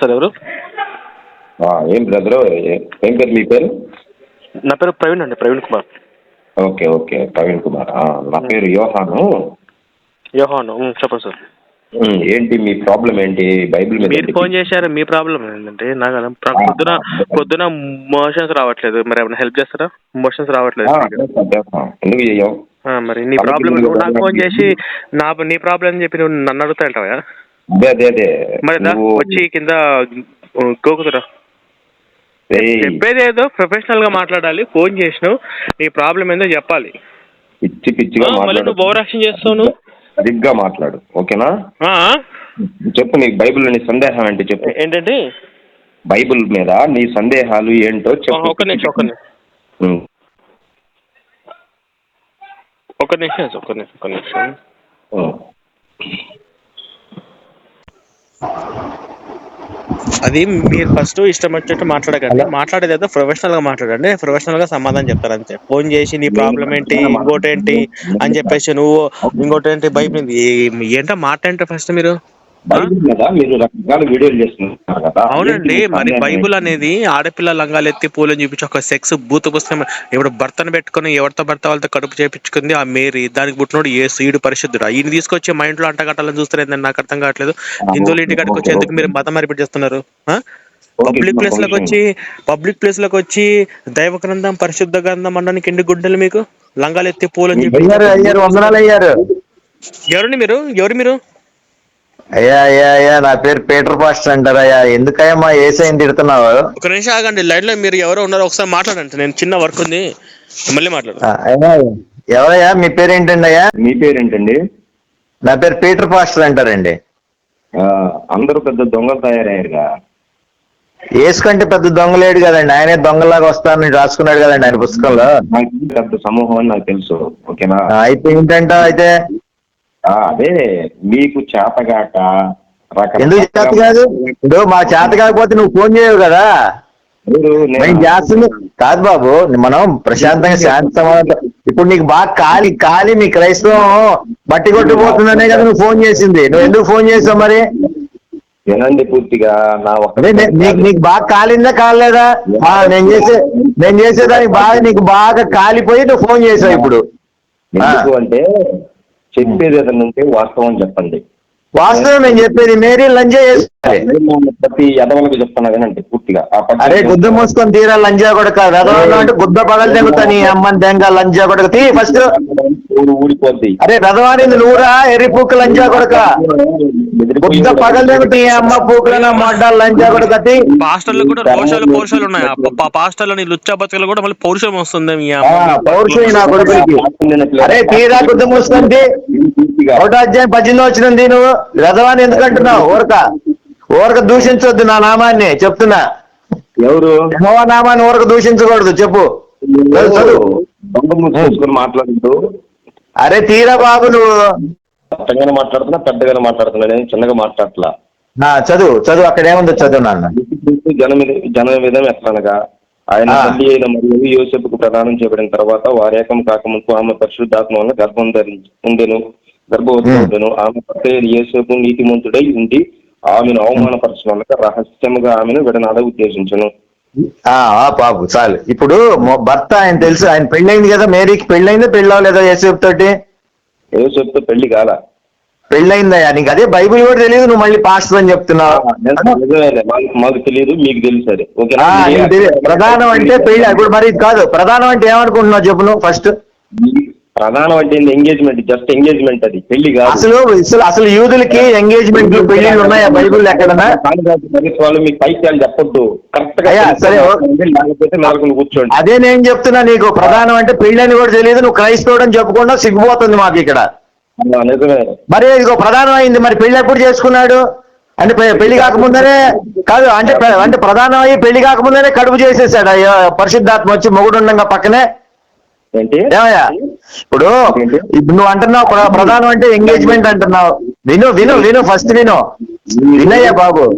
Sir ఎవరు? ఏం brother? ఏం పేరు మీ పేరు? నా పేరు ప్రవీణ్ అండి Praveen Kumar. Okay okay Praveen Kumar. నా పేరు యోహాను. యోహాను చెప్పండి సార్. ఏంటి మీ ప్రాబ్లం ఏంటి? బైబిల్ మీరు ఫోన్ చేశారు మీ ప్రాబ్లం ఏంటంటే నాకు పొద్దున పొద్దున మోషన్స్ రావట్లేదు. మరి ఏమైనా హెల్ప్ చేస్తారా? మోషన్స్ రావట్లేదు. ఎందుకు చెయ్యం ఆ, మరి నీ ప్రాబ్లం నాకు ఫోన్ చేసి నా నీ ప్రాబ్లం అని చెప్పి నువ్వు నన్ను అడుగుతా అంటావా అదే అదే అదే. మరి దా, నువ్వు- వచ్చి కింద గోకుతురా. ఏయ్, చెప్పేది ఏదో ప్రొఫెషనల్గా మాట్లాడాలి ఫోన్ చేసినావు నీ ప్రాబ్లం ఏందో చెప్పాలి. పిచ్చి పిచ్చిగా ఆ, మళ్ళీ మాట్లాడు నువ్వు ఓవర్ యాక్షన్ చేస్తావు నువ్వు. సరిగ్గా మాట్లాడు ఓకేనా? ఆ? చెప్పు నీ బైబిల్ నీ సందేహం ఏంటి చెప్పు. ఏంటంటే బైబిల్ మీద నీ సందేహాలు ఏంటో ఆ, చెప్పు. ఒక్క నిమిషం ఒక్క నిమిషం. ఒక్క నిమిషం ఒక్క నిమిషం ఒక్క నిమిషం. అది మీరు ఫస్ట్ ఇష్టం వచ్చినట్టు మాట్లాడకండి. మాట్లాడేది ఏదో ప్రొఫెషనల్గా మాట్లాడండి. ప్రొఫెషనల్గా సమాధానం చెప్తారు అంతే. ఫోన్ చేసి నీ ప్రాబ్లం ఏంటి ఇంకోటి ఏంటి అని చెప్పేసి నువ్వు ఇంకోటి ఏంటి బైబిల్ ఏంటో మాట ఏంటో ఫస్ట్ మీరు? బైబిల్ మీద మీరు రకరకాల వీడియోలు చేస్తున్నారు కదా. అవునండి మరి బైబుల్? అనేది ఆడపిల్ల లంగాలు ఎత్తి పూలని చూపించి ఒక సెక్స్ బూత్ పుస్తకం ఇప్పుడు భర్తను పెట్టుకుని ఎవరితో భర్త వాళ్ళతో కడుపు చేపించుకుంది ఆ మేరీ దానికి పుట్టినోడు ఏ సీడు పరిశుద్ధుడు? ఈయన తీసుకొచ్చి మా ఇంట్లో అంటగట్టాలని చూస్తారేందని నాకు అర్థం కావట్లేదు. హిందువులు ఇంటి కాడికి వచ్చి ఎందుకు మీరు మతం మార్పిడి చేస్తున్నారు పబ్లిక్ ప్లేస్లోకి వచ్చి పబ్లిక్ ప్లేస్లోకి వచ్చి దైవ గ్రంథం పరిశుద్ధ గ్రంథం అనడానికి ఎన్ని గుడ్డలు మీకు? లంగాలు ఎత్తి పూలని చెప్పి ఎవరండి మీరు? ఎవరు మీరు? అయ్యా అయ్యా అయ్యా నా పేరు పీటర్ పాస్టర్ అంటారయ్యా ఎందుకయ్యా మా ఏసైని తిడుతున్నావు? ఒక నిమిషం ఆగండి లైన్లో మీరు ఎవరో ఉన్నారో ఒకసారి మాట్లాడండి. నేను చిన్న వర్క్ ఉంది మళ్ళీ మాట్లాడు ఆ, అయ్యా ఎవరయ్యా? మీ పేరు ఏంటండి అయ్యా? మీ పేరేంటండి? నా పేరు పీటర్ పాస్టర్ అంటారండి. ఆ, అందరూ పెద్ద దొంగలు తయారయ్యారుగా. ఏసు కంటే పెద్ద దొంగలేడు కదండి. ఆయనే దొంగలాగా వస్తానని రాసుకున్నాడు కదండి ఆయన పుస్తకంలో. నాకు పెద్ద సమూహం అని నాకు తెలుసు ఓకేనా? అయితే ఏంటంట అయితే అదే మీకు చేతగాక ఎందుకు చేత కాదు ఇప్పుడు మా చేత కాకపోతే నువ్వు ఫోన్ చేయవు కదా. నేను- చేస్తుంది కాదు బాబు మనం ప్రశాంతంగా శాంతి సమాధానం ఇప్పుడు నీకు బాగా కాలి కాలి నీ క్రైస్తవం బట్టి కొట్టుకుపోతుందనే కదా నువ్వు ఫోన్ చేసింది. నువ్వు ఎందుకు ఫోన్ చేసావు మరి? వినండి పూర్తిగా నా నీకు నీకు బాగా కాలిందా కాలేదా? నేను చేసే నేను చేసేదానికి బాగా నీకు బాగా కాలిపోయి నువ్వు ఫోన్ చేసావు ఇప్పుడు. ఎందుకు అంటే చెప్పేది ఏదైనా ఉంటే వాస్తవం చెప్పండి. వాస్తవం నేను చెప్పేది మేరీ లంజా ప్రతి ఎదవలకు చెప్తున్నా వినండి పూర్తిగా. అరే గుద్ద మూసుకొని తీరా లంజా కొడక వెదవలు అంటే గుద్ద పగలు తెగుతా నీ అమ్మని దెంగ లంజా కొడక. తీ ఫస్ట్ ఊడిపోద్ది అరే వెదవానింది నువ్వురా ఎర్రి పూక లంజా కొడక. నీ పాస్టర్లు కూడా రోషాలు పౌరుషాలు ఉన్నాయి? ఆ ప- ప- పాస్టర్లని లుచ్చా బతుకలు కూడా మళ్ళీ పౌరుషం వస్తుంది మీ ఆ, అమ్మ. పౌరుషం నా కొడుకులకి. అరే తీరా గుద్ద మూసుకొని పూర్తిగా ఒకటో అధ్యాయం పద్దెనిమిది వచ్చింది నువ్వు. వెదవాని ఎందుకు అంటున్నావు? ఊరక. ఊరక దూషించొద్దు నా నామాన్ని. చెప్తున్నా. ఎవరు? నామాన్ని ఊరక దూషించకూడదు. చెప్పు. మాట్లాడుతూ. అరే తీరా బాబు నువ్వు. పెద్దగానే మాట్లాడుతున్నా పెద్దగానే మాట్లాడుతున్నా నేను చిన్నగా మాట్లాడట్లా. చదువు చదువు అక్కడ ఏముందో చదువు నాన్న? జన జన విధం ఎట్లనగా ఆయన. తల్లి అయిన మరియు యోసేపుకు ప్రదానం చేయబడిన తర్వాత వారి ఏకం కాకముందు ఆమె పరిశుద్ధాత్మ వల్ల గర్భం ధరించి ఉండెను గర్భవతి ఉమ్. ఉండెను ఆమె అయిన యోసేపు నీతిమంతుడై ఉండి ఆమెను అవమానపరచడం వల్ల రహస్యముగా ఆమెను విడనాడ ఉద్దేశించను. బాబు చాలు. ఇప్పుడు భర్త ఆయన తెలుసు ఆయన పెళ్ళైంది కదా మేరీకి పెళ్ళైందా పెళ్ళవలేదా యేసేపు తోటి యోసేపుతో పెళ్ళి కాల. పెళ్ళైందయ్యా నీకు అదే బైబిల్ కూడా తెలియదు నువ్వు మళ్ళీ పాస్టర్ అని చెప్తున్నావు. మాకు- తెలియదు మీకు తెలుసు అది. ప్రధానం అంటే పెళ్ళి. ఇప్పుడు మరి ఇది కాదు. ప్రధానం అంటే ఏమనుకుంటున్నావు చెప్పు నువ్వు ఫస్ట్ ప్రధానం అంటే ఎంగేజ్మెంట్ జస్ట్ ఎంగేజ్మెంట్ అది. పెళ్ళి కాదు. అసలు అసలు అసలు యూదులకి ఎంగేజ్మెంట్ పెళ్ళిళ్ళు ఉన్నాయా? బైబిల్ ఎక్కడన్నా? పోలీసు వాళ్ళు మీకు పైత్యాలు చెప్పొద్దు. కరెక్ట్గా సరే, కూర్చోండి. అదే నేను చెప్తున్నా నీకు. ప్రధానం అంటే పెళ్ళి అని కూడా తెలియదు. నువ్వు క్రైస్తవుడు అని చెప్పుకుండా సిగ్గుపోతుంది మాకు ఇక్కడ. మరి ఇదిగో ప్రధానం అయింది మరి పెళ్ళి ఎప్పుడు చేసుకున్నాడు? అంటే పెళ్ళి కాకముందనే కాదు అంటే అంటే ప్రధానం అయ్యి పెళ్ళి కాకముందనే కడుపు చేసేసాడు. అయ్యో పరిశుద్ధాత్మ వచ్చి మొగుడుండగా పక్కనే. ఏంటి? ఏమయ్యా? ఇప్పుడు ఇప్పుడు నువ్వు అంటున్నావు ప్ర- ప్రధానం అంటే ఎంగేజ్మెంట్ అంటున్నావు. విను విను విను ఫస్ట్ విను. వినయ్యా బాబు.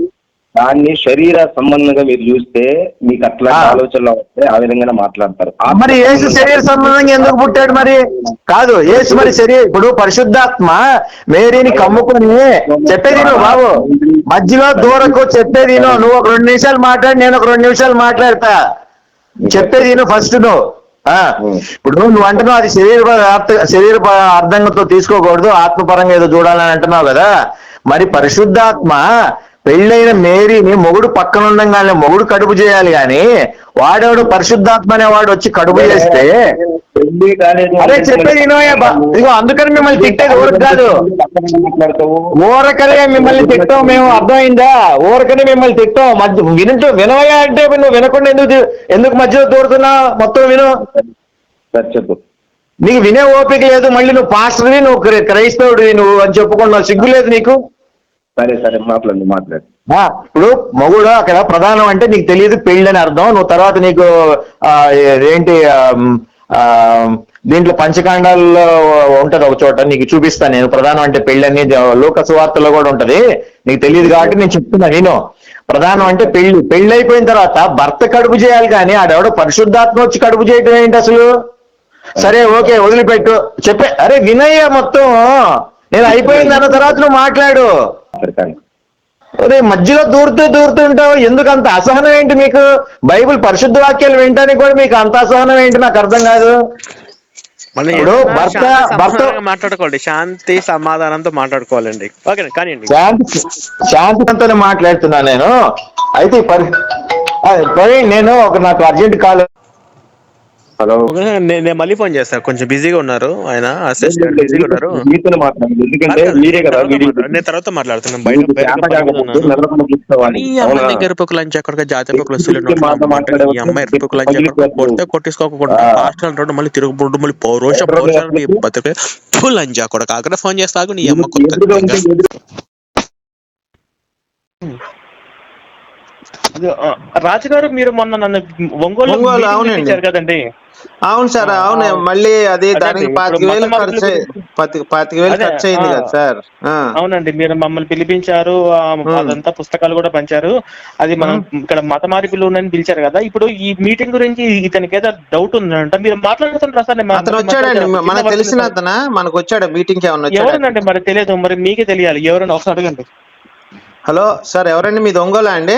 దాన్ని శరీర సంబంధంగా మీరు చూస్తే మీకు అట్లా. ఆలోచనలు వస్తే ఆ విధంగానే మాట్లాడతారు. మరి యేసు శరీర సంబంధంగా ఎందుకు పుట్టాడు మరి? కాదు యేసు మరి శరీర ఇప్పుడు పరిశుద్ధాత్మ మేరీని కమ్ముకొని చెప్పేది బాబు. మధ్యలో దూరకు చెప్పేది. నువ్వు ఒక రెండు నిమిషాలు మాట్లాడి నేను ఒక రెండు నిమిషాలు మాట్లాడతా. చెప్పేది ఫస్ట్ నువ్వు. ఆ, ఇప్పుడు నువ్వు అంటున్నావు అది శరీర శరీర అర్థంతో తీసుకోకూడదు ఆత్మపరంగా ఏదో చూడాలని అంటున్నావు కదా. మరి పరిశుద్ధాత్మ పెళ్ళైన మేరీని మొగుడు పక్కన ఉండంగానే మొగుడు కడుపు చేయాలి గాని వాడెవడు పరిశుద్ధాత్మ అనేవాడు వచ్చి కడుపు చేస్తే? అరే చెప్పేది ఇదిగో అందుకని మిమ్మల్ని తిట్టేది ఊరికి కాదు. ఊరకనే మిమ్మల్ని తిట్టాం మేము. అర్థమైందా? ఊరకనే మిమ్మల్ని తిట్టాం. మధ్య వినుంటూ వినవయ్యా అంటే నువ్వు వినకుండా ఎందుకు ఎందుకు మధ్యలో దూరుతున్నా? మొత్తం విను. చెప్పు. నీకు వినే ఓపిక లేదు. మళ్ళీ నువ్వు పాస్టర్వి నువ్వు క్రై- క్రైస్తవుడివి నువ్వు అని చెప్పుకున్నావు. సిగ్గు లేదు నీకు? సరే సరే మాట్లాడండి మాట్లాడి. ఇప్పుడు మొగుడు అక్కడ ప్రధానం అంటే నీకు తెలియదు పెళ్ళి అని అర్థం. నువ్వు తర్వాత నీకు ఏంటి దీంట్లో పంచకాండాల్లో ఉంటది ఒక చోట నీకు చూపిస్తాను నేను. ప్రధానం అంటే పెళ్ళని అని లోక సువార్తలో కూడా ఉంటది. నీకు తెలియదు కాబట్టి నేను చెప్తున్నా నేను ప్రధానం అంటే పెళ్ళి పెళ్ళి అయిపోయిన తర్వాత భర్త కడుపు చేయాలి కానీ ఆడెవడో పరిశుద్ధాత్మ వచ్చి కడుపు చేయటం ఏంటి అసలు? సరే ఓకే వదిలిపెట్టు. చెప్పే అరే వినయ్య మొత్తం. నేను అయిపోయింది అన్న తర్వాత నువ్వు మాట్లాడు. సరే కానీ అరే మధ్యలో దూరుతూ దూరుతుంటావు ఎందుకు అంత అసహనం ఏంటి మీకు? బైబిల్ పరిశుద్ధ వాక్యాలు వినటానికి కూడా మీకు అంత అసహనం ఏంటి? నాకు అర్థం కాదు. మాట్లాడుకోండి శాంతి సమాధానంతో మాట్లాడుకోవాలండి. శాంతి శాంతితో మాట్లాడుతున్నా నేను. అయితే నేను ఒక నాకు అర్జెంట్ కాల్ హలో. నేను మళ్ళీ ఫోన్ చేస్తాను కొంచెం బిజీగా ఉన్నారు ఆయన అసిస్టెంట్ బిజీగా ఉన్నారు. మీతో మాట్లాడండి ఎందుకంటే మీరే కదా. నేను తర్వాత మాట్లాడుతున్నాను బయట అమ్మాయి? ఎరుపుకు లంచ్ అక్కడ జాతి ఎరుపుకు ఇంటికి వస్తువులు మాట మాట్లాడే ఈ అమ్మాయి ఎరుపుకు లంచ్ అక్కడ. కొడితే రోడ్డు మళ్ళీ తిరుగుబోడు మళ్ళీ పౌరోషం పౌరుషం? బతుకే. ఫుల్ లంచ్ అక్కడ కాకుండా ఫోన్ చేస్తాగు నీ అమ్మ కొత్త రాజుగారు మీరు మొన్న నన్ను ఒంగోలు ఒంగోలు, అవునండి. కదండి. అవును సార్ అవును. మళ్ళీ అది దానికి పాతిక వేలు ఖర్చు పాతిక వేలు ఖర్చు అయింది. కదా సార్. అవునండి మీరు మమ్మల్ని పిలిపించారు అదంతా పుస్తకాలు కూడా పంచారు. అది మనం ఇక్కడ మత మార్పులు ఉన్నాయని పిలిచారు కదా. ఇప్పుడు ఈ మీటింగ్ గురించి ఇతనికి ఏదో డౌట్ ఉందంట. మీరు మాట్లాడుతుంటారా సార్? నేను అతను వచ్చాడండి. మనకు తెలిసిన అతనా? మనకు వచ్చాడు మీటింగ్కి ఏమన్నా ఎవరండి మరి? తెలియదు. మరి మీకే తెలియాలి. ఎవరైనా ఒకసారి అడగండి. హలో సార్ ఎవరండి? మీది ఒంగోలా అండి?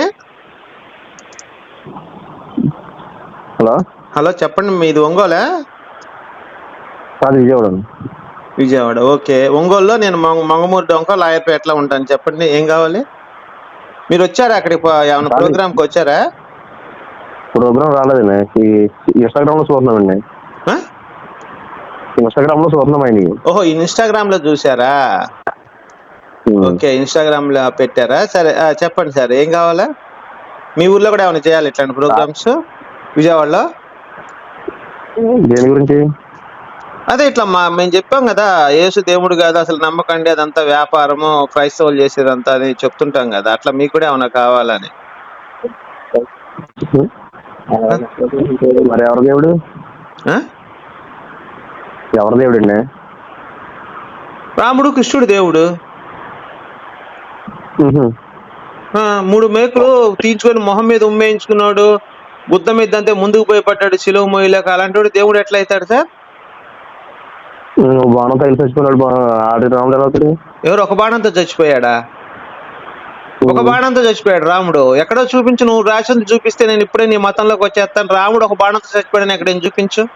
హలో? హలో చెప్పండి మీది ఒంగోలా? కాదు విజయవాడ. విజయవాడ ఓకే. ఒంగోలులో నేను మంగ- మంగమూరు డొంక లాయర్పేటలో ఉంటాను. చెప్పండి ఏం కావాలి? మీరు వచ్చారా అక్కడికి పో- ఏమన్నా రాలేదు. ప్రోగ్రామ్కి వచ్చారా? ప్రోగ్రామ్ రాలేదండి ఈ ఇన్స్టాగ్రామ్లో చూస్తున్నామండి. ఆ? ఇన్స్టాగ్రామ్లో చూస్తున్నాం ఆయన ఓహో ఇన్స్టాగ్రామ్లో చూసారా ఓకే ఇన్స్టాగ్రామ్లో పెట్టారా? సరే చెప్పండి సార్ ఏం కావాలా? మీ ఊర్లో కూడా ఏమైనా చేయాలి ఇట్లాంటి ప్రోగ్రామ్స్? విజయవాడలో? దేని గురించి? అదే ఇట్లా మా మేము చెప్పాం కదా యేసు దేవుడు కాదు అసలు నమ్మకండి అదంతా వ్యాపారము క్రైస్తవులు చేసేదంతా అని చెప్తుంటాం కదా అట్లా మీకు కూడా ఏమైనా కావాలని? మరి ఎవరి దేవుడు? ఆ? ఎవరి దేవుడు అండి? రాముడు కృష్ణుడు దేవుడు. ఆ, మూడు మేకులు తీర్చుకొని మొహం మీద ఉమ్మేయించుకున్నాడు. బుద్ధ మీద అంతే ముందుకు పోయి పడ్డాడు సిలువ మోయలేక అలాంటి వాడు దేవుడు ఎట్లా అవుతాడు సార్ బాణం తగిలి చచ్చిపోయినాడు బా- ఆడి రాముడు ఎలా అవుతాడు ఎవరు? ఒక బాణంతో చచ్చిపోయాడా? ఒక బాణంతో చచ్చిపోయాడు రాముడు. ఎక్కడో చూపించు నువ్వు రాసింది చూపిస్తే నేను ఇప్పుడే నీ మతంలోకి వచ్చేస్తాను. రాముడు ఒక బాణంతో చచ్చిపోయాడని ఎక్కడేం చూపించు.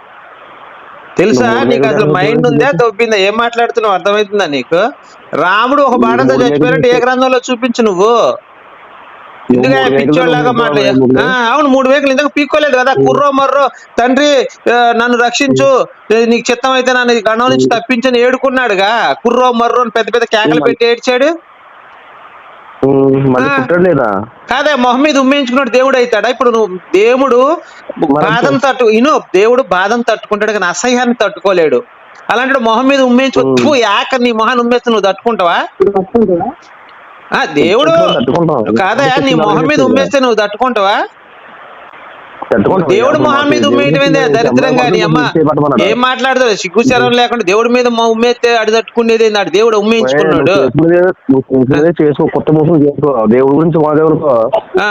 తెలుసా? నీకు అసలు మైండ్ ఉందా? దొబ్బిందా? ఏం మాట్లాడుతున్నావు? అర్థమవుతుందా నీకు? రాముడు ఒక బాణంతో మూడు చచ్చిపోయాడంటే ఏ గ్రంథంలో చూపించు నువ్వు? అవును మూడు వేలు ఇంతకు పీక్కోలేదు కదా. కుర్రో మర్రో తండ్రి నన్ను రక్షించు. నీకు చిత్తం అయితే నన్ను గణం నుంచి తప్పించని ఏడుకున్నాడుగా. కుర్రో మర్రో అని పెద్ద పెద్ద కేకలు పెట్టి ఏడ్చాడు. కాదే మొహం మీద ఉమ్మేయించుకున్నాడు దేవుడు అవుతాడా ఇప్పుడు నువ్వు దేవుడు బాధం తట్టు ఇను దేవుడు బాధం తట్టుకుంటాడు కానీ అసహ్యాన్ని తట్టుకోలేడు. అలాంటి మొహం మీద ఉమ్మేయించుకో "ఫు, యాక నీ మొహాన్ని ఉమ్మేస్తే నువ్వు తట్టుకుంటావా? ఆ దేవుడు కాదా నీ మొహం మీద ఉమ్మేస్తే నువ్వు తట్టుకుంటావా. దేవుడు మొహం మీద ఉమ్మేయటమేందే దరిద్రంగా నీ అమ్మ. ఏం మాట్లాడతాడు సిగ్గు శరం లేకుండా దేవుడి మీద ఉమ్మేస్తే అడి తట్టుకునేది ఏంది? దేవుడు ఉమ్మేయించుకున్నాడు. చేసుకో కొత్త మోసం చేసుకో. దేవుడి గురించి మా దేవుడికో ఆ,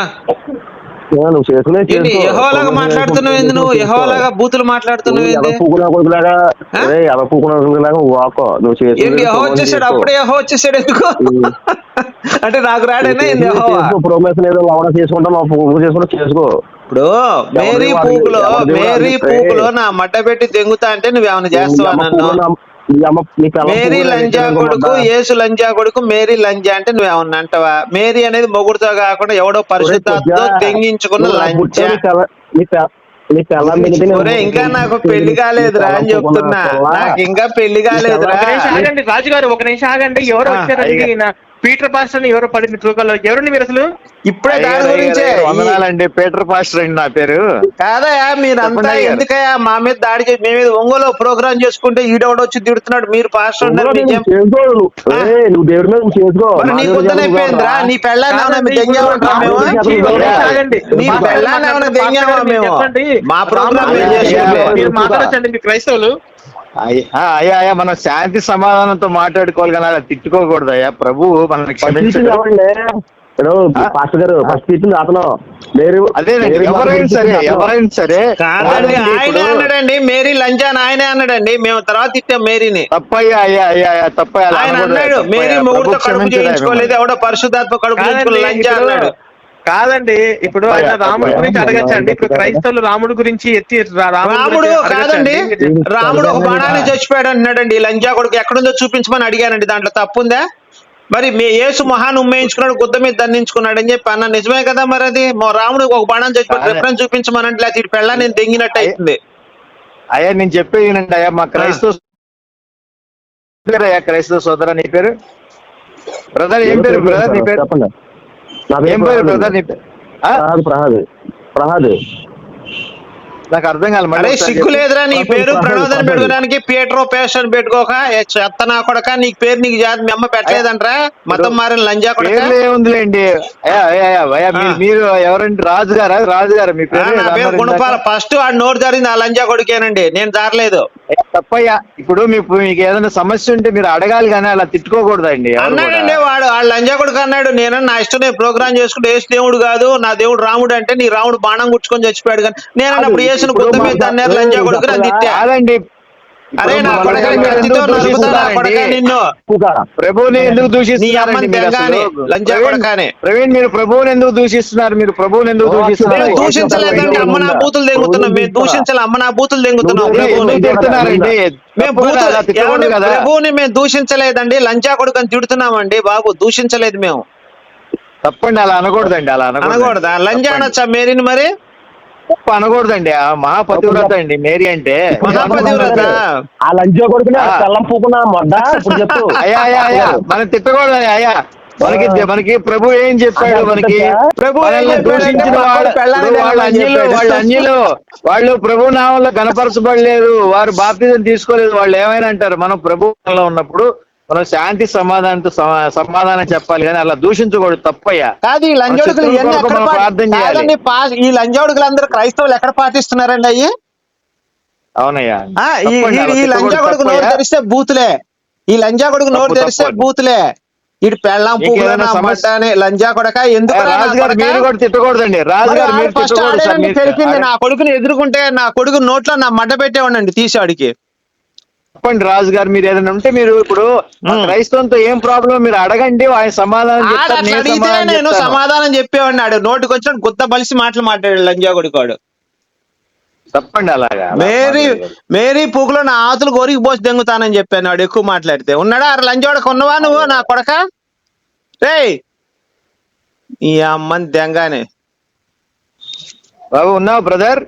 నువ్వు చేసుకునే యహోలాగా మాట్లాడుతున్నావు ఏంది నువ్వు యహోలాగా బూతులు మాట్లాడుతున్నావు ఏంది పూకున కొడుకులాగా కొడుకులాగా వాకో. నువ్వు యహో వచ్చేసాడు? అప్పుడే యహో వచ్చేసాడు ఎందుకు అంటే నాకు రాడేనా ఏంది యహోవా? ప్రొమేషన్ ఏదో లవడ చేసుకుంటా మా పూకు చేసుకుంటా చేసుకో. ఇప్పుడు మేరీ పూకులో మేరీ పూకులో నా మడ్డ పెట్టి దెంగుతా అంటే నువ్వేమైనా చేస్తావా నన్ను? మేరీ లంజా కొడుకు యేసు లంజా కొడుకు మేరీ లంజా అంటే నువ్వేమన్నా అంటావా మేరీ అనేది మొగుడుతో కాకుండా ఎవడో పరిశుద్ధాత్మతో తెంగించుకున్న లంజా. ఒరే ఇంకా నాకు పెళ్ళి కాలేదురా అని చెప్తున్నా. నాకు ఇంకా పెళ్ళి కాలేదురా. ఒక నిమిషం ఆగండి రాజు గారు ఒక నిమిషం ఆగండి. ఎవరు ఆ, వచ్చారండి ఈయన? పీటర్ పాస్టర్ ఎవరు పడింది ట్రూకల్లో ఎవరండి మీరు అసలు? ఇప్పుడే దాని గురించే. ఈ- వందనాలండి. పీటర్ పాస్టర్ అండి నా పేరు. కాదయా మీరంతా. ఎందుకయ్యా మా మీద దాడి చేసి మేము మీద ఒంగోలు ప్రోగ్రామ్ చేసుకుంటే ఈడోడు వచ్చి తిడుతున్నాడు? మీరు పాస్టర్ ఉన్నారు నువ్వు దేవుడి మీద నువ్వు చేసుకో. నీ పొద్దున అయిపోయిందిరా? నీ పెళ్ళాన్ని ఏమైనా మేము. నీ పెళ్ళాన్ని ఏమైనా దెంగామా మేము చెప్పండి. మా ప్రోగ్రామ్ మీరు మాట్లాడచ్చండి మీ క్రైస్తవులు. అయ్యా అయ్యా మనం శాంతి సమాధానంతో మాట్లాడుకోవాలి కానీ అలా తిట్టుకోకూడదు అయ్యా. ప్రభు మనల్ని క్షమించడు. ఇప్పుడు పాస్టర్ గారు ఫస్ట్ ఇచ్చింది అతను. అదేనండి లేరు ఎవరైనా సరే. ఎవరైనా సరే కాదండి ఆయనే అన్నాడండి మేరీ లంచాన్ ఆయనే అన్నాడండి. మేము తర్వాత ఇట్టాం మేరీని. తప్పయ్యా అయ్యా అయ్యా అయ్యా తప్పయ్యా అలా ఆయన అన్నాడు. మేరీ మొగుడుతో కడుపు చేయించుకోలేదు. ఎవడో పరిశుద్ధాత్మ కడుపు లంచా అన్నాడు. కాదండి ఇప్పుడు ఆయన రాముడి. గురించి అడగచ్చండి. ఇప్పుడు క్రైస్తవులు రాముడి గురించి ఎత్తి రాముడి కాదండి. రాముడు ఒక బాణాన్ని చచ్చిపోయాడు అంటున్నాడండి. లంజా కొడుకు ఎక్కడుందో చూపించమని అడిగానండి. దాంట్లో తప్పుందా? మరి మీ యేసు మహాన్ ఉమ్మేయించుకున్నాడు గుద్ద మీద దండించుకున్నాడు అని చెప్పి అన్న నిజమే కదా మరి అది? మా రాముడు ఒక బాణం చచ్చిపోయి అదే. రిఫరెన్స్ చూపించమని అంటే లేకపోతే ఇటు పెళ్ళ నేను దెంగినట్టు అవుతుంది అయ్యా నేను చెప్పేది వినండి అయ్యా. మా క్రైస్తవ అయ్యా క్రైస్తవ సోదర నీ పేరు? బ్రదర్ ఏం పేరు బ్రదర్ నీ పేరు? చెప్పండి. ఏం పేరు బ్రదర్ నీ? ప్రహాద్ ప్రహాద్ ప్రహాద్ నాకు అర్థం కాదు అరే సిగ్గు. లేదురా నీ పేరు పర్లేదు. పెట్టుకోవడానికి పియట్రో పేషన్ పెట్టుకోక ఏ చెత్త నా కొడక నీకు పేరు నీకు జాతి మీ అమ్మ పెట్టలేదంట్రా? మతం మారిన లంజా కొడక? ఏముందిలేండి? మీరు- ఎవరండి? రాజు గారా రాజు గారు మీ పేరు నా గుణపాల. ఫస్ట్ వాడు నోరు జారింది ఆ లంజా కొడుకేనండి. నేను జారలేదు. తప్పయ్యా. ఇప్పుడు మీకు మీకు ఏదైనా సమస్య ఉంటే మీరు అడగాలి కానీ అలా తిట్టుకోకూడదండి ఎవరు కూడా. అన్నాడండి వాడు ఆ లంజా కొడుకు అన్నాడు. నేను నా ఇష్టం నేను ప్రోగ్రామ్ చేసుకుంటే యేసు దేవుడు కాదు నా దేవుడు రాముడు అంటే నీ రాముడు బాణం గుచ్చుకొని చచ్చిపోయాడు కానీ నేను యేసును ఇప్పుడు గుద్ద మీద లంజా కొడుకు కాదండి ప్రభువుని కత్తితో ఎందుకు దూషిస్తున్నారండి? ప్రవీణ్, కొడకానే. ప్రవీణ్ మీరు ప్రభువుని ఎందుకు దూషిస్తున్నారు? మీరు ప్రభువుని ఎందుకు దూషిస్తున్నారు? మేము దూషించలేదు. దూషించలేదండి అమ్మ నా బూతులు దెంగుతున్నాం మేము దూషించాలి. అమ్మ నా బూతులు దెంగుతున్నాం ప్రభువుని తిడుతున్నారండి ప్రభువుని మేము దూషించలేదండి. లంచా కొడుకు అని తిడుతున్నామండి బాబు. దూషించలేదు మేము. తప్పండి అలా అనకూడదండి. అలా అనకూడదా. లంజా అనొచ్చా? మేరీని మరి? అనకూడదండి. ఆ మహాపతివ్రత అండి మేరీ అంటే. మహాపతివ్రత. ఆ లంచో కొడుకునే ఆ. తెల్లం పూకున్న మొడ్డ? ఇప్పుడు చెప్పు. అయ్యా అయ్యా అయ్యా. మనం తిట్టకూడదు అయ్యా మనకి మనకి ప్రభు ఏం చెప్పాడు మనకి? ప్రభు దూషించిన వాళ్ళు వాళ్ళు అన్యులు. వాళ్ళు అన్యులు వాళ్ళు ప్రభు నామంలో కనపరచబడలేదు. వారు బాప్తిజం తీసుకోలేదు. వాళ్ళు ఏమైనా అంటారు? మనం ప్రభుత్వంలో ఉన్నప్పుడు మనం శాంతి సమాధానంతో సమా- సమాధానం చెప్పాలి కానీ అలా దూషించకూడదు తప్పయ్యా. కాదు ఈ లంజోడుకులు ప్రార్థన ఈ లంజోడుకులు అందరూ క్రైస్తవులు ఎక్కడ పాటిస్తున్నారండి అయ్యి? అవునయ్యా. ఈ లంజా కొడుకు నోరు. తెరిస్తే బూతులే. ఈ లంజా కొడుకు నోరు తెరిస్తే. బూతులే. ఇటు పెళ్ళాం నీకు పువ్వులు ఏదైనా నా సమస్య- మడ్డ అని లంజా కొడక ఎందుకు మీరు కూడా తిట్టకూడదండి. రాజు గారు మీరు తెలిపింది నా కొడుకుని ఎదుర్కొంటే నా కొడుకు నోట్లో నా మడ్డ పెట్టేవాడండి తీసాడికి చెప్పండి రాజు గారు మీరు ఏదైనా ఉంటే మీరు ఇప్పుడు. క్రైస్తవంతో ఏం ప్రాబ్లం మీరు అడగండి ఆయన సమాధానం నేను సమాధానం చెప్పేవాడిని నోటికి వచ్చిన గుత్త బలిసి మాటలు మాట్లాడాడు లంజా కొడుకోడు చెప్పండి అలాగా అలా మేరీ. మేరీ పూకులో నా ఆతులు గోరికి పోసి దెంగుతానని చెప్పాను వాడు ఎక్కువ మాట్లాడితే. ఉన్నాడా? అరే లంజోడకు ఉన్నవా నువ్వు నా కొడక? రేయ్! ఈ అమ్మని దెంగానే. బాబు ఉన్నావు బ్రదర్?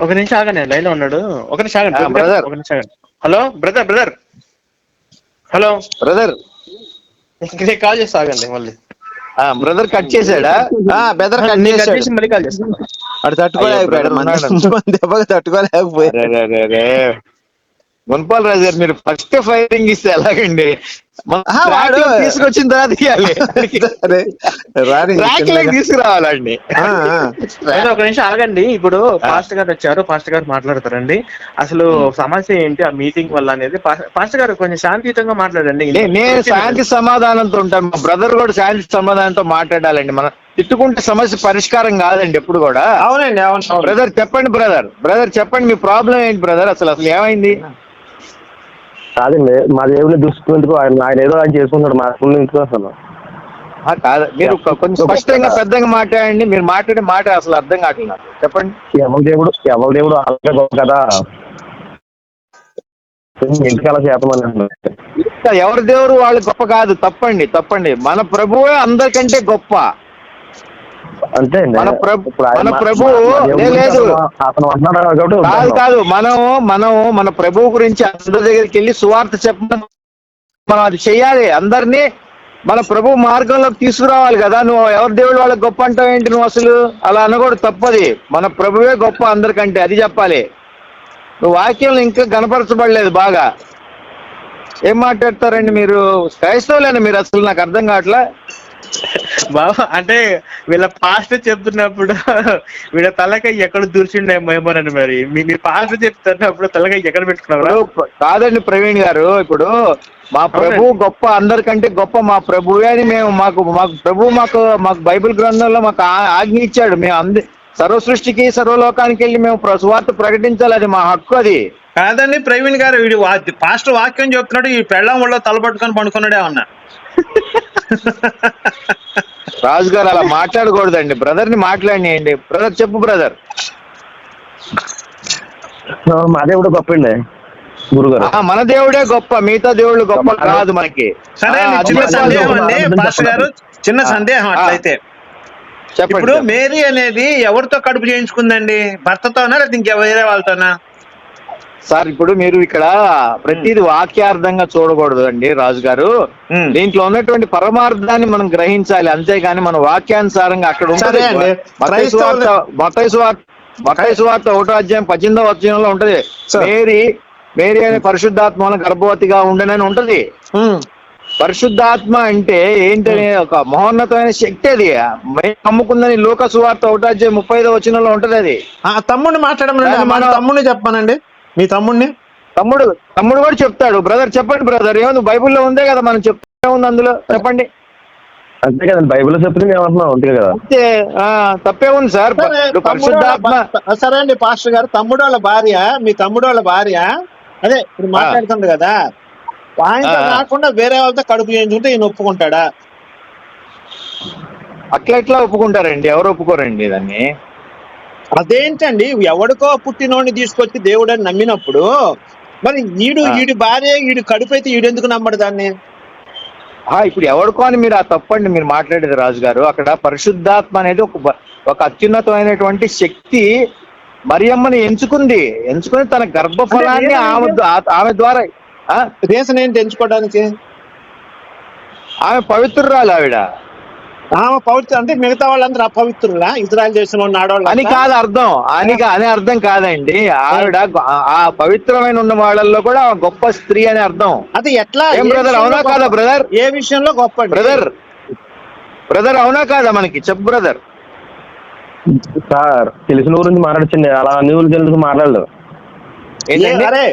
ఒక నిమిషం ఆగండి లైన్లో ఉన్నాడు. ఒక నిమిషం ఆగండి ఆ, బ్రదర్. ఒక నిమిషం ఆగండి. Hello brother brother hello. Brother call చేస్తా ఆగండి మళ్ళీ. బ్రదర్ కట్ చేశాడా? ఆ బెదర్ కట్ చేశాడు. చేసి మళ్ళీ కాల్ చేస్తాను వాడు తట్టుకోలేకపోయాడు దెబ్బకి తట్టుకోలేకపోయాడు. మున్పాల్ రాజు గారు మీరు ఫస్ట్ ఫైరింగ్ ఇస్తే ఎలాగండి? వాడు- తీసుకొచ్చిన తర్వాత. తీసుకురావాలండి. ఒక నిమిషం ఆగండి. ఇప్పుడు పాస్టర్ గారు వచ్చారు. పాస్టర్ గారు మాట్లాడతారండి. అసలు సమస్య ఏంటి? ఆ మీటింగ్ వల్ల అనేది పాస్- పాస్టర్ గారు కొంచెం శాంతియుతంగా మాట్లాడండి. నేను శాంతి సమాధానంతో ఉంటాను. మా బ్రదర్ కూడా శాంతి సమాధానంతో మాట్లాడాలండి. మనం తిట్టుకుంటే సమస్య పరిష్కారం కాదండి ఎప్పుడు కూడా. అవునండి అవును అవును. బ్రదర్ చెప్పండి బ్రదర్. బ్రదర్ చెప్పండి మీ ప్రాబ్లం ఏంటి బ్రదర్? అసలు అసలు ఏమైంది? కాదండి మా దేవుడిని చూసుకునేందుకు ఆయన ఆయన ఏదో ఆయన చేసుకుంటాడు మా ఎందుకు అసలు. కాదు మీరు కొంచెం స్పష్టంగా పెద్దగా మాట్లాడండి మీరు మాట్లాడే మాట అసలు అర్థం నాకు. చెప్పండి. ఎవరి దేవుడు ఎవరి దేవుడు అలాగే కదా. ఎందుకు అలా చేతమని అంటున్నారు. ఇంకా ఎవరి దేవుడు వాళ్ళు గొప్ప కాదు తప్పండి తప్పండి. మన ప్రభువే అందరికంటే గొప్ప. అంతే మన ప్రభు- మన ప్రభు లేదు. కాదు. కాదు. మనం మనం మన ప్రభువు గురించి అందరి దగ్గరికి వెళ్ళి సువార్త చెప్పడం మనం అది చెయ్యాలి అందరినీ మన ప్రభు మార్గంలోకి తీసుకురావాలి కదా. నువ్వు ఎవరి దేవుడు వాళ్ళకి గొప్ప అంటావు ఏంటి నువ్వు అసలు? అలా అనకూడదు తప్పది. మన ప్రభువే గొప్ప అందరికంటే అది చెప్పాలి. నువ్వు వాక్యంలో ఇంకా కనపరచబడలేదు బాగా. ఏం మాట్లాడతారండి మీరు? క్రైస్తవులేనా మీరు? అసలు నాకు అర్థం కావట్లే. బాబా అంటే వీళ్ళ పాస్టర్ చెప్తున్నప్పుడు వీళ్ళ తలకాయ ఎక్కడ దూర్చిండేమోనని మరి? మీ పాస్టర్ చెప్తున్నప్పుడు తలకాయ ఎక్కడ పెట్టుకున్నారా కాదండి ప్రవీణ్ గారు ఇప్పుడు మా ప్రభు గొప్ప అందరికంటే గొప్ప మా ప్రభువే అని మేము మాకు మాకు ప్రభు మాకు మాకు బైబిల్ గ్రంథంలో మాకు ఆ- ఆజ్ఞ ఇచ్చాడు. మేము అంది సర్వ సృష్టికి సర్వలోకానికి వెళ్ళి మేము సువార్త ప్రకటించాలి. అది మా హక్కు అది. కాదండి ప్రవీణ్ గారు వీడు పాస్టర్ వాక్యం చెప్తున్నాడు ఈ పెళ్ళం ఒళ్ళో తలపట్టుకొని పండుకున్నాడే అన్నా. రాజు గారు అలా మాట్లాడకూడదండి. బ్రదర్ని మాట్లాడినాయండి. బ్రదర్ చెప్పు బ్రదర్. మా దేవుడు గొప్ప అండి గురుగారు మన దేవుడే గొప్ప. మిగతా దేవుళ్ళు గొప్ప కాదు మనకి. సరే చిన్న. సందేహం అండి అర్థం పాస్టర్ గారు. చిన్న సందేహం. అట్లయితే. చెప్పండి ఇప్పుడు. మేరీ అనేది ఎవరితో కడుపు చేయించుకుందండి? భర్తతోనా లేదా ఇంకా వేరే వాళ్ళతోనా? సార్ ఇప్పుడు మీరు ఇక్కడ ప్రతిది వాక్యార్థంగా చూడకూడదు అండి రాజు గారు. దీంట్లో ఉన్నటువంటి పరమార్థాన్ని మనం గ్రహించాలి అంతేగాని మన వాక్యానుసారంగా అక్కడ ఉంటుంది సువార్త ఒకటో అధ్యాయం పద్దెనిమిదో అధ్యాయంలో ఉంటది. మేరీ మేరీ అనే పరిశుద్ధాత్మ గర్భవతిగా ఉండనని ఉంటది. పరిశుద్ధాత్మ అంటే ఏంటనే ఒక మహోన్నతమైన శక్తి అది. మేము నమ్ముకుందని లోక సువార్త ఒకటో అధ్యాయం ముప్పై ఐదో వచనంలో ఉంటది అది. ఆ తమ్ముడిని మాట్లాడమనండి. కానీ మన మనం- తమ్ముడిని చెప్పానండి మీ తమ్ముడిని? తమ్ముడు తమ్ముడు కూడా చెప్తాడు. బ్రదర్ చెప్పండి బ్రదర్ ఏముంది బైబిల్లో ఉందే కదా మనం చెప్తా ఉంది అందులో. చెప్పండి. అంతే కదండి బైబిల్లో చెప్తే మేము అంటున్నాం అంతే కదా. అంతే. ఆ, తప్పే ఉంది సార్. సరే, పరిశుద్ధాత్మ. అండి పాస్టర్ గారు. తమ్ముడు వాళ్ళ భార్య మీ తమ్ముడు వాళ్ళ భార్య. అదే ఇప్పుడు మాట్లాడుతుంది కదా. ఆయనతో ఆ. కాకుండా వేరే వాళ్ళతో కడుపు చేయించుకుంటే ఈయన ఒప్పుకుంటాడా? అట్లా ఎట్లా ఒప్పుకుంటారండి? ఎవరు ఒప్పుకోరండి దాన్ని? అదేంటండి? ఎవడికో పుట్టినోడిని తీసుకొచ్చి దేవుడు అని నమ్మినప్పుడు మరి ఈడు. ఈడి భార్య ఈడు కడుపు అయితే ఈడు ఎందుకు నమ్మడు దాన్ని? ఆ, ఇప్పుడు ఎవరికో అని మీరు ఆ తప్పండి మీరు మాట్లాడేది రాజు గారు అక్కడ పరిశుద్ధాత్మ అనేది ఒక ఒక అత్యున్నతమైనటువంటి శక్తి మరియమ్మని ఎంచుకుంది. ఎంచుకుని తన గర్భఫలాన్ని ఆమె ఆమె ద్వారా రీజన్ ఏంటి ఎంచుకోవడానికి? ఆమె పవిత్రురాలు ఆవిడ. ఆమె పవిత్ర అంటే మిగతా వాళ్ళందరూ అపవిత్రులా? ఇజ్రాయల్ దేశంలో ఉన్న అని ఆడవాళ్ళు కాదు అర్థం. అని కా- అని అర్థం కాదండి. ఆవిడ ఆ- పవిత్రమైన ఉన్న వాళ్ళల్లో కూడా గొప్ప స్త్రీ అని అర్థం. అది ఎట్లా? ఏం బ్రదర్ అవునా కాదా? బ్రదర్ ఏ విషయంలో గొప్ప? బ్రదర్ బ్రదర్ అవునా కాదా మనకి? చెప్పు బ్రదర్ సార్ తెలిసిన గురించి మాట్లాడచ్చండి. అలా అన్ని ఊరికి తెలిసి మాట్లాడదు అరే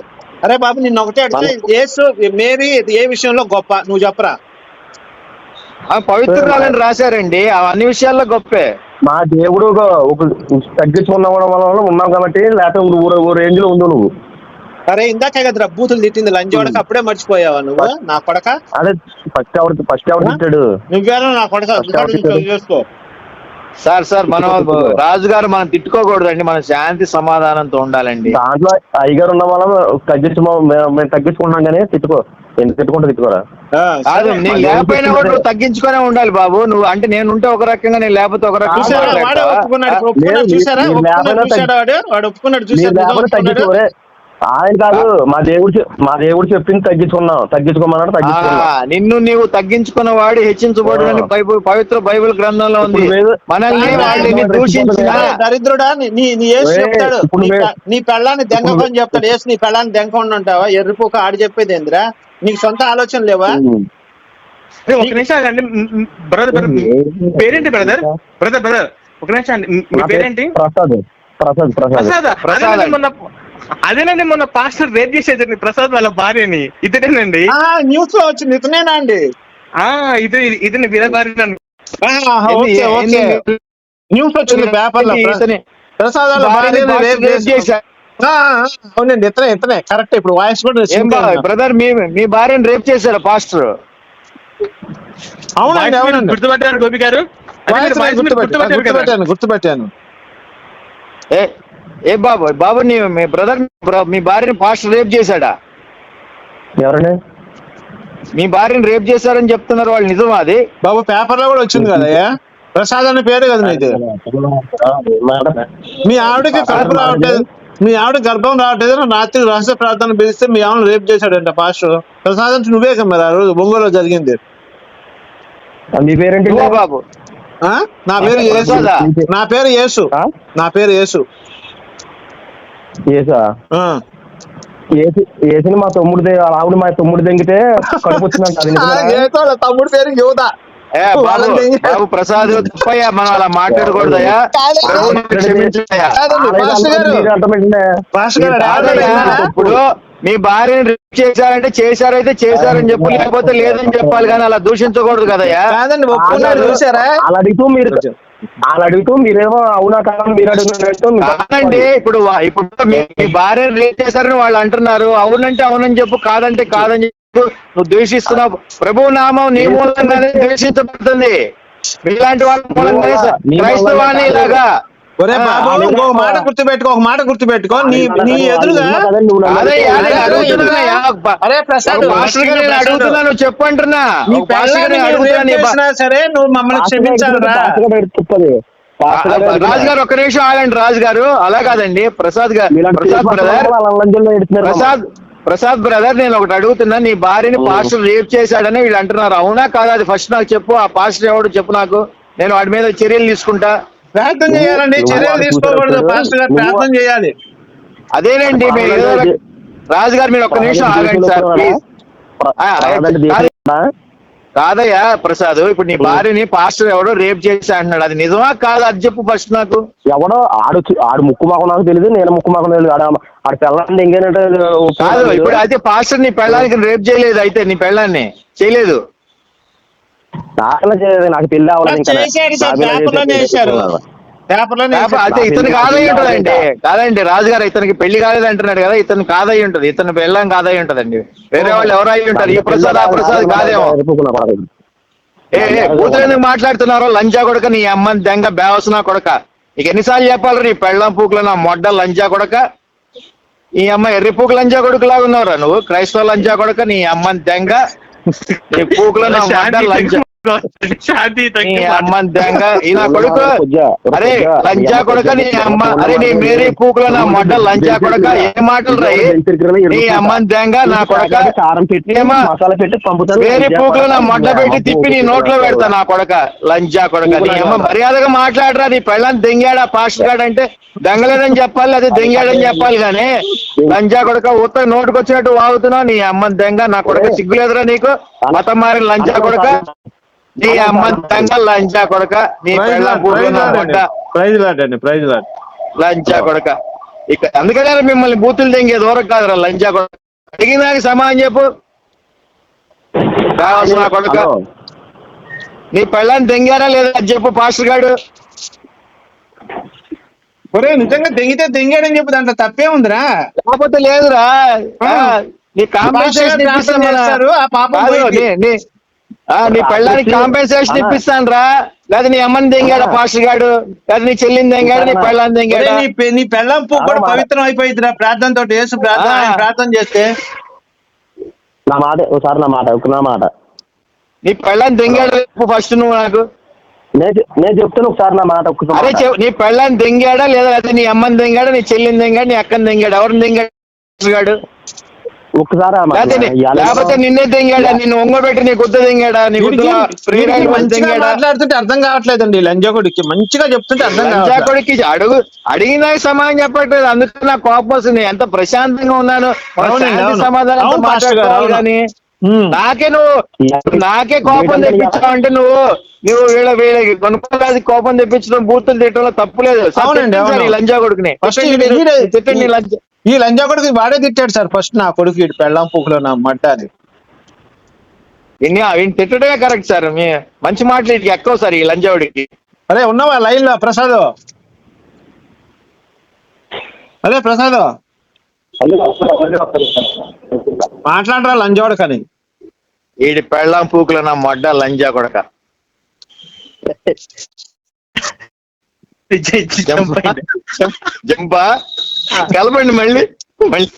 అరే బాబు నిన్న ఒకటే అడిగితే యేసు మేరీ ఏ విషయంలో గొప్ప? నువ్వు చెప్పరా? పవిత్రురాలని రాశారండి. ఆ అన్ని విషయాల్లో గొప్పే. మా దేవుడు ఒక తగ్గించుకున్న వల్ల ఉన్నాం కాబట్టి లేకపోతే ఊరు ఊరు రేంజ్లో ఉండు నువ్వు. అరే ఇందాకే కదరా బూతులు తిట్టింది లంచోడక అప్పుడే మర్చిపోయావా నువ్వు? నా కొడక? అదే ఫస్ట్ ఎవరు ఫస్ట్ ఎవరు తిట్టాడు? నువ్వేనా నా కొడక? చేసుకో. సార్ సార్ మనం రాజు గారు మనం తిట్టుకోకూడదండి. మనం శాంతి సమాధానంతో ఉండాలండి. దాంట్లో అయ్యగారు ఉన్న వాళ్ళం తగ్గించు మేము తగ్గించుకున్నాం కానీ తిట్టుకో. ఎందుకు తిట్టుకుంటే తిట్టుకోరా ఆ, కాదు సరే. నేను లేకపోయినా కూడా నువ్వు తగ్గించుకునే ఉండాలి బాబు. నువ్వు అంటే నేను ఉంటే ఒక రకంగా నేను లేకపోతే ఒక రకంగా వాడే? ఒప్పుకున్నాడు. చూసారా? ఒప్పుకున్నాడు. చూసాడా వాడు? వాడు ఒప్పుకున్నాడు. చూసాడు. తగ్గించుకోరే ఆయన కాదు మా దేవుడు మా దేవుడు చెప్పింది తగ్గించుకున్నాం తగ్గించుకోమన్నాడు ఆ, తగ్గించుకున్నాం నిన్ను నీవు తగ్గించుకున్న వాడు హెచ్చించబడు అని బైబిల్ పవిత్ర బైబిల్ గ్రంథంలో ఉంది. మనల్ని ఆయన దూషించిన దరిద్రుడా నీ నీ నీ యేసు ఏ, చెప్తాడు. నీ పెళ్ళాన్ని దెంగకొని చెప్తాడు. యేసు నీ పెళ్ళాన్ని దెంగకుండా ఉంటావా ఎర్రిపోక ఆడి చెప్పేది ఏందిరా? నీకు సొంత ఆలోచన లేవా? ఒక నిమిషం ఆగండి. బ్రదర్ బ్రదర్ పేరేంటి బ్రదర్? బ్రదర్ బ్రదర్ ఒక నిమిషం అండి మీ పేరేంటి? ప్రసాద్. ప్రసాద్ ప్రసాద్. ప్రసాద్? అదేనండి మొన్న పాస్టర్ రేప్ చేసేదండి ప్రసాద్ వాళ్ళ భార్యని. ఇతడేనండి ఆ, న్యూస్లో వచ్చింది. ఇతనేనా అండి? ఆ ఇది ఇది వీర భార్య ఆహా, ఓకే ఓకే. న్యూస్ వచ్చింది పేపర్లో ఇతని ప్రసాద్ వాళ్ళ భార్యని రేప్ చేశారు. అవునండి ఇతనే ఇతనే. కరెక్ట్ ఇప్పుడు వాయిస్ కూడా. బ్రదర్ మీ మీ భార్యను రేప్ చేశారా పాస్టర్. అవునండి అవునండి. గుర్తుపట్టారు గోపి గారు? గుర్తుపెట్టాను గుర్తుపెట్టాను. ఏ ఏ బాబు బాబు నీ మీ బ్రదర్ మీ భార్యని పాస్టర్ రేప్ చేశాడా? ఎవరండి మీ భార్యని రేప్ చేశారని చెప్తున్నారు వాళ్ళు నిజమా అది? బాబు పేపర్లో కూడా వచ్చింది కదా ప్రసాద్ అనే పేరు కదా మీది మీ ఆవిడకి కడుపు రావట్లేదు. మీ ఆవిడ గర్భం రావట్లేదు అని రాత్రి రహస్య ప్రార్థన పిలిస్తే మీ ఆవిడ రేపు చేశాడంట పాస్టర్ ప్రసాద్ అంటే నువ్వే కదా మరి ఆ రోజు బొంగోలో జరిగింది. మీ పేరేంటి? బాబు? ఆ? నా పేరు యేసు? నా పేరు యేసు? నా పేరు యేసు. ఏసా? ఏసిని మా తమ్ముడు దే- ఆవిడ మా తమ్ముడు దెంగితే కడుపు వచ్చిందంట తమ్ముడు పేరు బాబు బాబు ప్రసాద్ తప్పయ్యా మనం అలా మాట్లాడకూడదయ్యా. ఇప్పుడు మీ భార్యని రేప్ చేశారంటే చేశారైతే చేశారని చెప్పు లేకపోతే లేదని చెప్పాలి కానీ అలా దూషించకూడదు కదయ్యా. కాదండి ఒప్పుకున్నారు చూసారా అలా అడుగుతూ మీరు అలా అడుగుతూ మీరేమో అవునా కాదా మీరు అడుగుతున్నట్టు కాదండి ఇప్పుడు వా- ఇప్పుడు మీ మీ భార్యను రేప్ చేశారని వాళ్ళు అంటున్నారు. అవునంటే అవునని చెప్పు కాదంటే కాదని చెప్పు. నువ్వు ద్వేషిస్తున్నావు. ప్రభు నామం నీ మూలంగానే ద్వేషించబడుతుంది. మీలాంటి వాళ్ళ మూలంగానే స- నీ మూలంగా క్రైస్తవాన్ని ఇలాగా ఒరే బాబు ఒక మాట గుర్తుపెట్టుకో ఒక మాట గుర్తుపెట్టుకో. నీ నీ ఎదురుగా అరే, ఒక ప్రసాద్ ఒక నువ్వు చెప్పు అంటున్నా. నీ ఒక అడుగుతున్నా సరే నువ్వు మమ్మల్ని క్షమించాలిరా ఎడుతున్నారు. రాజు గారు ఒక్క నిమిషం ఆగండి రాజు గారు అలా కాదండి. ప్రసాద్ గారు ప్రసాద్ బ్రదర్ ప్రసాద్ ప్రసాద్ బ్రదర్ నేను ఒకటి అడుగుతున్నా. నీ భార్యని పాస్టర్ రేప్ చేశాడని వీళ్ళు అంటున్నారు. అవునా కాదా? అది ఫస్ట్ నాకు చెప్పు ఆ పాస్టర్ ఎవడు చెప్పు నాకు. నేను వాడి మీద చర్యలు తీసుకుంటా. ప్రార్థన చేయాలండి. చర్యలు తీసుకోకూడదు. పాస్టర్ గారు నువ్వు- ప్రార్థన చేయాలి. అదేనండి రాజు గారు మీరు ఒక్క నిమిషం ఆగండి సార్ ప్లీజ్. కాదయ్యా ప్రసాద్ ఇప్పుడు నీ భార్యని పాస్టర్ ఎవడో రేప్ చేసి అంటున్నాడు. అది నిజమా కాదా? అది చెప్పు ఫస్ట్ నాకు. ఎవడో ఆడు ఆడు ముక్కు మాకు నాకు తెలియదు నేను ముక్కు మాకు తెలియదు ఆడ ఆడు పిల్లల్ని ఇంకేంటంటే కాదు ఇప్పుడు అయితే పాస్టర్ నీ పెళ్ళానికి రేప్ చేయలేదు అయితే నీ పెళ్ళాన్ని చేయలేదు. నాకన్నా చేయలేదు నాకు పెళ్ళి అవ్వలేదు ఇంకా. అయితే ఇతను కాదై ఉంటదండి కాదండి రాజుగారు ఇతనికి పెళ్ళి కాలేదు అంటున్నాడు కదా ఇతను కాదై ఉంటది. ఇతను పెళ్ళం కాదై ఉంటదండి. వేరే వాళ్ళు ఎవరు అయి ఉంటారు? ఈ ప్రసాద్ ఆ ప్రసాద్ కాదేమో. కొడక. ఏ ఏ, కూతురు మాట్లాడుతున్నారో? లంజా కొడక నీ అమ్మని దెంగ బేవసనా కొడక. ఇక ఎన్నిసార్లు చెప్పాలి నీ పెళ్ళం పూకులు నా మొడ్డ లంజా కొడక? ఈ అమ్మ ఎర్రి పూకు లంజా కొడుకులాగా ఉన్నావురా నువ్వు? క్రైస్తవ లంజా కొడక నీ అమ్మని దెంగ మొడ్డ లంజా శాంతి నీ కొడుకు అరే లంజా కొడక నీ అమ్మ అరే నీ మేరీ పూకుల నా మొడ్డ లంజా కొడక ఏ మాటలు రాయి నీ అమ్మ దెంగ నా కొడక. కారం పెట్టి ఏమా? మసాలా పెట్టి పంపుతాను వేరే పూకులు నా మొడ్డ పెట్టి తిప్పి నీ నోట్లో పెడతా నా కొడక లంజా కొడక. నీ అమ్మ మర్యాదగా మాట్లాడరా నీ పెళ్ళని దెంగాడా పాస్టర్ గాడు అంటే దెంగలేదని చెప్పాలి అదే దెంగాడని చెప్పాలి కానీ లంజా కొడక ఉత్త నోటుకు వచ్చినట్టు వాగుతున్నావు నీ అమ్మ దెంగ నా కొడక సిగ్గులేదురా నీకు? మతం మారిన లంజా కొడక? నీ అమ్మ దెంగ లంజా కొడక నీ ప్రైజ్ పూకులు ప్రైజ్ లార్డ్ లంచా కొడక. ఇక అందుకనే మిమ్మల్ని బూతులు తెంగే దూరం కాదురా లంచా కొడక. అడిగిన దానికి సమాధానం చెప్పు. కావాల్సిన కొడక. నీ పెళ్ళాన్ని తెంగారా లేదా అది చెప్పు పాస్టర్ గాడు ఒరే నిజంగా దెంగితే దెంగాడని చెప్పి దాంట్లో తప్పే ఉందిరా. లేకపోతే లేదురా. ఆ, నీ చేస్తారు, ఆ పాపం. నీ పెళ్ళానికి కాంపెన్సేషన్ ఇప్పిస్తాను రా లేదా నీ అమ్మని తెంగాడా పాస్టర్ గాడు లేదా నీ చెల్లిని తెంగాడు నీ పెళ్ళాన్ని ఒరే, తెంగాడా నీ పెళ్ళం పువ్వు కూడా పవిత్రం అయిపోయిందిరా ప్రార్థన తోటి యేసు ప్రార్థన ప్రార్థన చేస్తే. నా మాట ఒకసారి నా మాట ఒక నా మాట. నీ పెళ్ళాన్ని చెప్పు ఫస్ట్ నువ్వు నాకు. నేను చెప్తాను ఒకసారి నా మాట ఒక్కసారి అరే నీ పెళ్ళాన్ని దెంగాడా? లేదా నీ అమ్మని దెంగాడా? నీ చెల్లిని దెంగాడు? నీ అక్కని దెంగాడు? ఎవరిని దెంగాడు? ఒక్కసారి. లేకపోతే నీ- నిన్నే దెంగాడా? నిన్ను ఒంగబెట్టి నీ గుద్ద దెంగాడా? నీ దెంగాడా? మాట్లాడుతుంటే అర్థం కావట్లేదండి లంజాకొడికి మంచిగా చెప్తుంటే అర్థం లంచాకొడికి అడుగు. అడిగిన సమాధానం చెప్పట్లేదు. అందుకే నాకు కోపం వస్తుంది. ఎంత ప్రశాంతంగా ఉన్నాను. మన నాకే నువ్వు నాకే కోపం తెప్పించావు అంటే నువ్వు నువ్వు వీళ్ళ వీళ్ళకి కొనుక్కోరాది కోపం తెప్పించడం బూతులు తిట్టడంలో తప్పు లేదు. అవునండి, తిట్టండి సార్ అవును. ఈ లంజా కొడుకుని. ఫస్ట్ తిట్టండి తిట్టండి ఈ లంజా ఈ లంజా కొడుకు వాడే తిట్టాడు సార్ ఫస్ట్ నా కొడుకు ఇటు పెళ్ళాం పూకులో నా మడ్డ వీడిని తిట్టడమే కరెక్ట్ సార్ మీ మంచి మాటలు ఇటుకి ఎక్కువ సార్ ఈ లంజావుడికి అరే ఉన్నావా లైన్లో ప్రసాద్? అరే ప్రసాద్? మాట్లాడరా లంజోడకని ఈడి పెళ్ళాం పూకుల నా మొడ్డ లంజా కొడక జంపా కలపండి మళ్ళీ మళ్ళీ